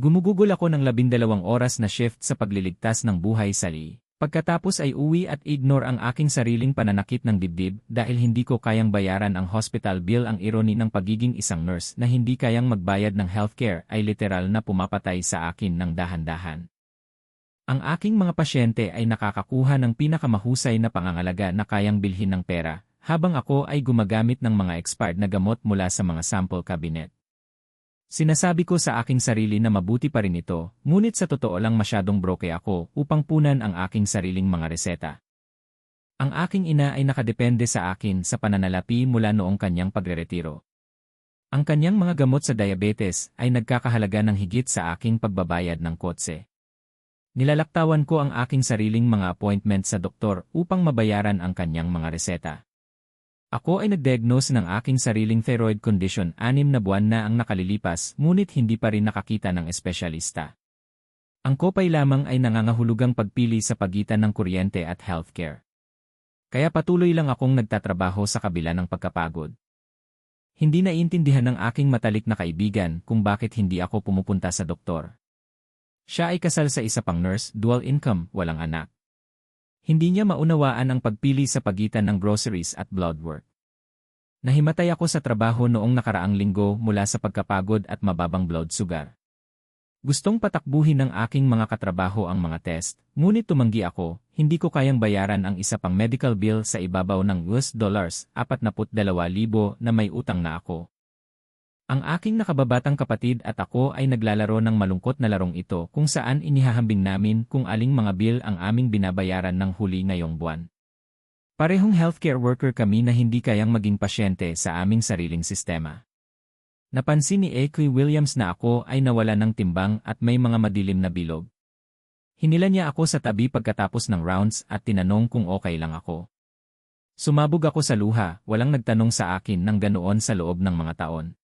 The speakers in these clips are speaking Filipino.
Gumugugol ako ng labindalawang oras na shift sa pagliligtas ng buhay sa Lee. Pagkatapos ay uwi at ignore ang aking sariling pananakit ng dibdib dahil hindi ko kayang bayaran ang hospital bill ang irony ng pagiging isang nurse na hindi kayang magbayad ng healthcare ay literal na pumapatay sa akin ng dahan-dahan. Ang aking mga pasyente ay nakakakuha ng pinakamahusay na pangangalaga na kayang bilhin ng pera, habang ako ay gumagamit ng mga expired na gamot mula sa mga sample cabinet. Sinasabi ko sa aking sarili na mabuti pa rin ito, ngunit sa totoo lang masyadong broke ako upang punan ang aking sariling mga reseta. Ang aking ina ay nakadepende sa akin sa pananalapi mula noong kanyang pagreretiro. Ang kanyang mga gamot sa diabetes ay nagkakahalaga ng higit sa aking pagbabayad ng kotse. Nilalaktawan ko ang aking sariling mga appointment sa doktor upang mabayaran ang kanyang mga reseta. Ako ay nag-diagnose ng aking sariling thyroid condition anim na buwan na ang nakalilipas ngunit hindi pa rin nakakita ng espesyalista. Ang kopay lamang ay nangangahulugang pagpili sa pagitan ng kuryente at healthcare. Kaya patuloy lang akong nagtatrabaho sa kabila ng pagkapagod. Hindi naiintindihan ng aking matalik na kaibigan kung bakit hindi ako pumupunta sa doktor. Siya ay kasal sa isa pang nurse, dual income, walang anak. Hindi niya maunawaan ang pagpili sa pagitan ng groceries at blood work. Nahimatay ako sa trabaho noong nakaraang linggo mula sa pagkapagod at mababang blood sugar. Gustong patakbuhin ng aking mga katrabaho ang mga test, ngunit tumanggi ako, hindi ko kayang bayaran ang isa pang medical bill sa ibabaw ng US dollars 42,000 na may utang na ako. Ang aking nakababatang kapatid at ako ay naglalaro ng malungkot na larong ito kung saan inihahambing namin kung aling mga bill ang aming binabayaran ng huli ngayong buwan. Parehong healthcare worker kami na hindi kayang maging pasyente sa aming sariling sistema. Napansin ni Akley Williams na ako ay nawala ng timbang at may mga madilim na bilog. Hinila niya ako sa tabi pagkatapos ng rounds at tinanong kung okay lang ako. Sumabog ako sa luha, walang nagtanong sa akin ng ganoon sa loob ng mga taon.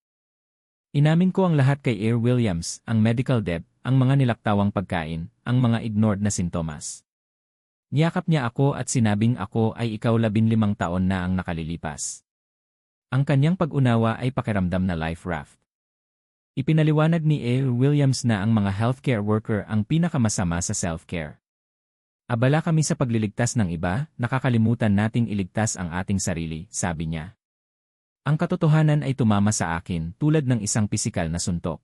Inamin ko ang lahat kay Air Williams, ang medical debt, ang mga nilaktawang pagkain, ang mga ignored na sintomas. Niyakap niya ako at sinabing ako ay ikaw labinlimang taon na ang nakalilipas. Ang kanyang pag-unawa ay pakiramdam na life raft. Ipinaliwanag ni Air Williams na ang mga healthcare worker ang pinakamasama sa self-care. Abala kami sa pagliligtas ng iba, nakakalimutan nating iligtas ang ating sarili, sabi niya. Ang katotohanan ay tumama sa akin tulad ng isang pisikal na suntok.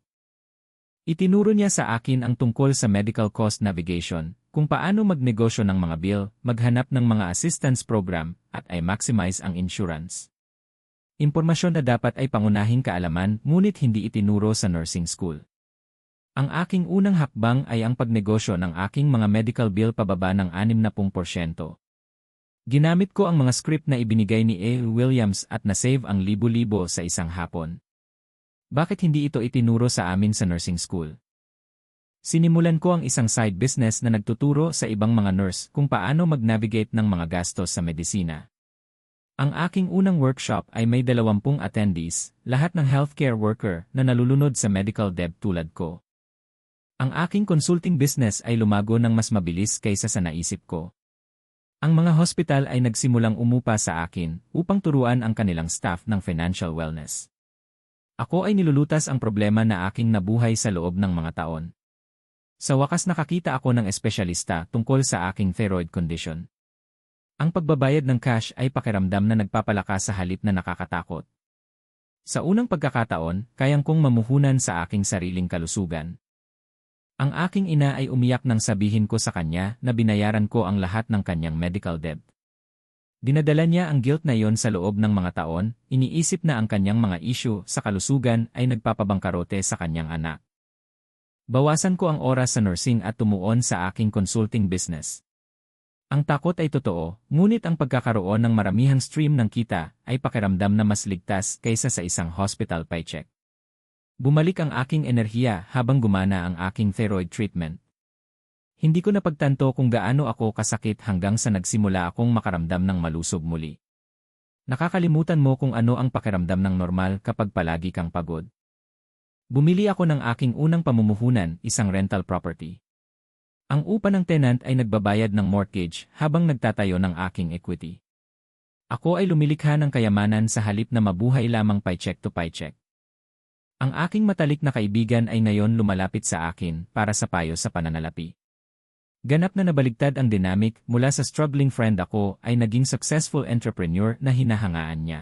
Itinuro niya sa akin ang tungkol sa medical cost navigation, kung paano magnegosyo ng mga bill, maghanap ng mga assistance program, at ay maximize ang insurance. Impormasyon na dapat ay pangunahing kaalaman ngunit hindi itinuro sa nursing school. Ang aking unang hakbang ay ang pagnegosyo ng aking mga medical bill pababa ng 60%. Ginamit ko ang mga script na ibinigay ni A. Williams at na-save ang libo-libo sa isang hapon. Bakit hindi ito itinuro sa amin sa nursing school? Sinimulan ko ang isang side business na nagtuturo sa ibang mga nurse kung paano mag-navigate ng mga gastos sa medisina. Ang aking unang workshop ay may dalawampung attendees, lahat ng healthcare worker na nalulunod sa medical debt tulad ko. Ang aking consulting business ay lumago ng mas mabilis kaysa sa naisip ko. Ang mga hospital ay nagsimulang umupa sa akin upang turuan ang kanilang staff ng financial wellness. Ako ay nilulutas ang problema na aking nabuhay sa loob ng mga taon. Sa wakas nakakita ako ng espesyalista tungkol sa aking thyroid condition. Ang pagbabayad ng cash ay pakiramdam na nagpapalakas sa halip na nakakatakot. Sa unang pagkakataon, kayang kong mamuhunan sa aking sariling kalusugan. Ang aking ina ay umiyak nang sabihin ko sa kanya na binayaran ko ang lahat ng kanyang medical debt. Dinadala niya ang guilt na yon sa loob ng mga taon, iniisip na ang kanyang mga issue sa kalusugan ay nagpapabangkarote sa kanyang anak. Bawasan ko ang oras sa nursing at tumuon sa aking consulting business. Ang takot ay totoo, ngunit ang pagkakaroon ng maramihang stream ng kita ay pakiramdam na mas ligtas kaysa sa isang hospital paycheck. Bumalik ang aking enerhiya habang gumana ang aking thyroid treatment. Hindi ko napagtanto kung gaano ako kasakit hanggang sa nagsimula akong makaramdam ng malusog muli. Nakakalimutan mo kung ano ang pakiramdam ng normal kapag palagi kang pagod. Bumili ako ng aking unang pamumuhunan, isang rental property. Ang upa ng tenant ay nagbabayad ng mortgage habang nagtatayo ng aking equity. Ako ay lumilikha ng kayamanan sa halip na mabuhay lamang paycheck to paycheck. Ang aking matalik na kaibigan ay ngayon lumalapit sa akin para sa payo sa pananalapi. Ganap na nabaligtad ang dynamic mula sa struggling friend ako ay naging successful entrepreneur na hinahangaan niya.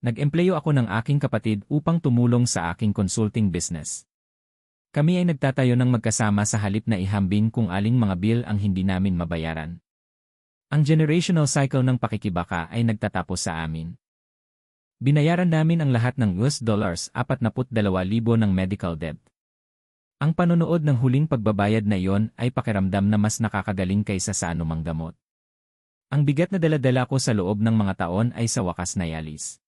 Nag-empleyo ako ng aking kapatid upang tumulong sa aking consulting business. Kami ay nagtatayo ng magkasama sa halip na ihambing kung aling mga bill ang hindi namin mabayaran. Ang generational cycle ng pakikibaka ay nagtatapos sa amin. Binayaran namin ang lahat ng US dollars 42,000 ng medical debt. Ang panonood ng huling pagbabayad na iyon ay pakiramdam na mas nakakagaling kaysa sa anumang gamot. Ang bigat na daladala ko sa loob ng mga taon ay sa wakas na yalis.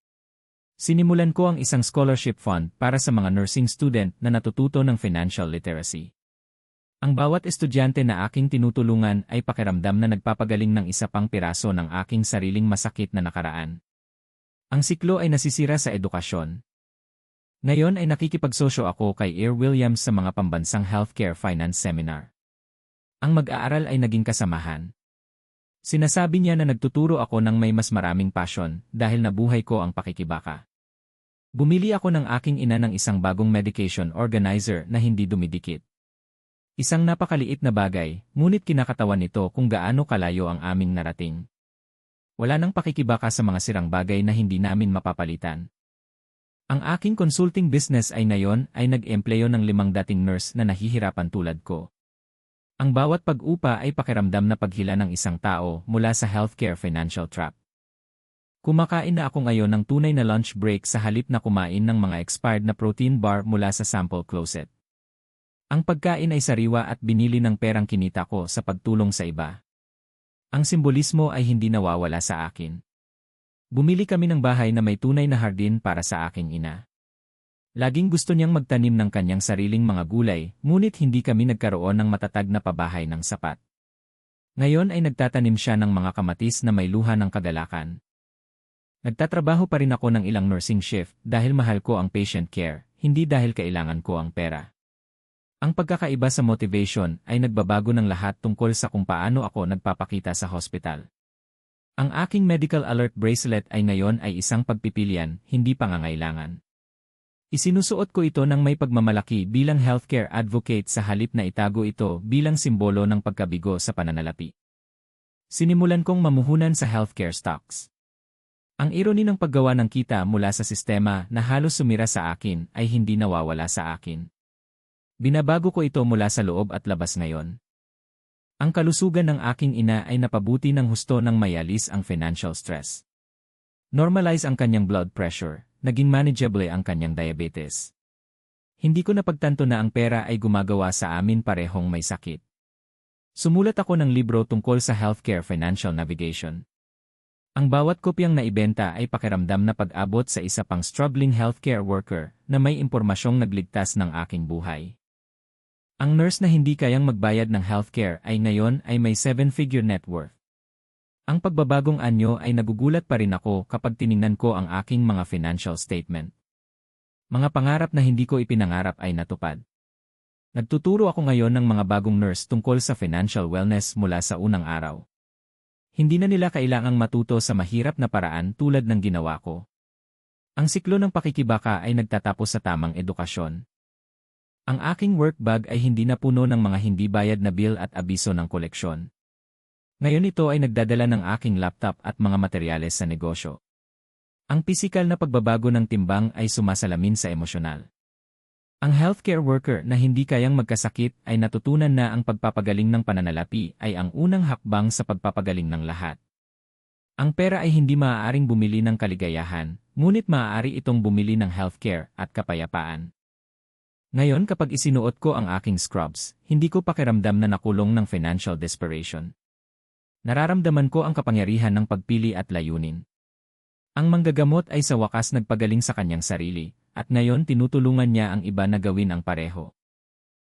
Sinimulan ko ang isang scholarship fund para sa mga nursing student na natututo ng financial literacy. Ang bawat estudyante na aking tinutulungan ay pakiramdam na nagpapagaling ng isa pang piraso ng aking sariling masakit na nakaraan. Ang siklo ay nasisira sa edukasyon. Ngayon ay nakikipagsosyo ako kay Air Williams sa mga pambansang healthcare finance seminar. Ang mag-aaral ay naging kasamahan. Sinasabi niya na nagtuturo ako ng may mas maraming passion dahil nabuhay ko ang pakikibaka. Bumili ako ng aking ina ng isang bagong medication organizer na hindi dumidikit. Isang napakaliit na bagay, ngunit kinakatawan nito kung gaano kalayo ang aming narating. Wala nang pakikibaka sa mga sirang bagay na hindi namin mapapalitan. Ang aking consulting business ay ngayon ay nag-empleyo ng limang dating nurse na nahihirapan tulad ko. Ang bawat pag-upa ay pakiramdam na paghila ng isang tao mula sa healthcare financial trap. Kumakain na ako ngayon ng tunay na lunch break sa halip na kumain ng mga expired na protein bar mula sa sample closet. Ang pagkain ay sariwa at binili ng perang kinita ko sa pagtulong sa iba. Ang simbolismo ay hindi nawawala sa akin. Bumili kami ng bahay na may tunay na hardin para sa aking ina. Laging gusto niyang magtanim ng kanyang sariling mga gulay, ngunit hindi kami nagkaroon ng matatag na pabahay ng sapat. Ngayon ay nagtatanim siya ng mga kamatis na may luha ng kagalakan. Nagtatrabaho pa rin ako ng ilang nursing shift dahil mahal ko ang patient care, hindi dahil kailangan ko ang pera. Ang pagkakaiba sa motivation ay nagbabago ng lahat tungkol sa kung paano ako nagpapakita sa hospital. Ang aking medical alert bracelet ay ngayon ay isang pagpipilian, hindi pangangailangan. Isinusuot ko ito ng may pagmamalaki bilang healthcare advocate sa halip na itago ito bilang simbolo ng pagkabigo sa pananalapi. Sinimulan kong mamuhunan sa healthcare stocks. Ang irony ng paggawa ng kita mula sa sistema na halos sumira sa akin ay hindi nawawala sa akin. Binabago ko ito mula sa loob at labas ngayon. Ang kalusugan ng aking ina ay napabuti ng husto ng mayalis ang financial stress. Normalize ang kanyang blood pressure, naging manageable ang kanyang diabetes. Hindi ko napagtanto na ang pera ay gumagawa sa amin parehong may sakit. Sumulat ako ng libro tungkol sa healthcare financial navigation. Ang bawat kopyang naibenta ay pakiramdam na pag-abot sa isa pang struggling healthcare worker na may impormasyong nagligtas ng aking buhay. Ang nurse na hindi kayang magbayad ng healthcare ay ngayon ay may seven-figure net worth. Ang pagbabagong anyo ay nagugulat pa rin ako kapag tiningnan ko ang aking mga financial statement. Mga pangarap na hindi ko ipinangarap ay natupad. Nagtuturo ako ngayon ng mga bagong nurse tungkol sa financial wellness mula sa unang araw. Hindi na nila kailangang matuto sa mahirap na paraan tulad ng ginawa ko. Ang siklo ng pakikibaka ay nagtatapos sa tamang edukasyon. Ang aking work bag ay hindi na puno ng mga hindi bayad na bill at abiso ng koleksyon. Ngayon ito ay nagdadala ng aking laptop at mga materyales sa negosyo. Ang pisikal na pagbabago ng timbang ay sumasalamin sa emosyonal. Ang healthcare worker na hindi kayang magkasakit ay natutunan na ang pagpapagaling ng pananalapi ay ang unang hakbang sa pagpapagaling ng lahat. Ang pera ay hindi maaaring bumili ng kaligayahan, ngunit maaari itong bumili ng healthcare at kapayapaan. Ngayon kapag isinuot ko ang aking scrubs, hindi ko pakiramdam na nakulong ng financial desperation. Nararamdaman ko ang kapangyarihan ng pagpili at layunin. Ang manggagamot ay sa wakas nagpagaling sa kanyang sarili, at ngayon tinutulungan niya ang iba na gawin ang pareho.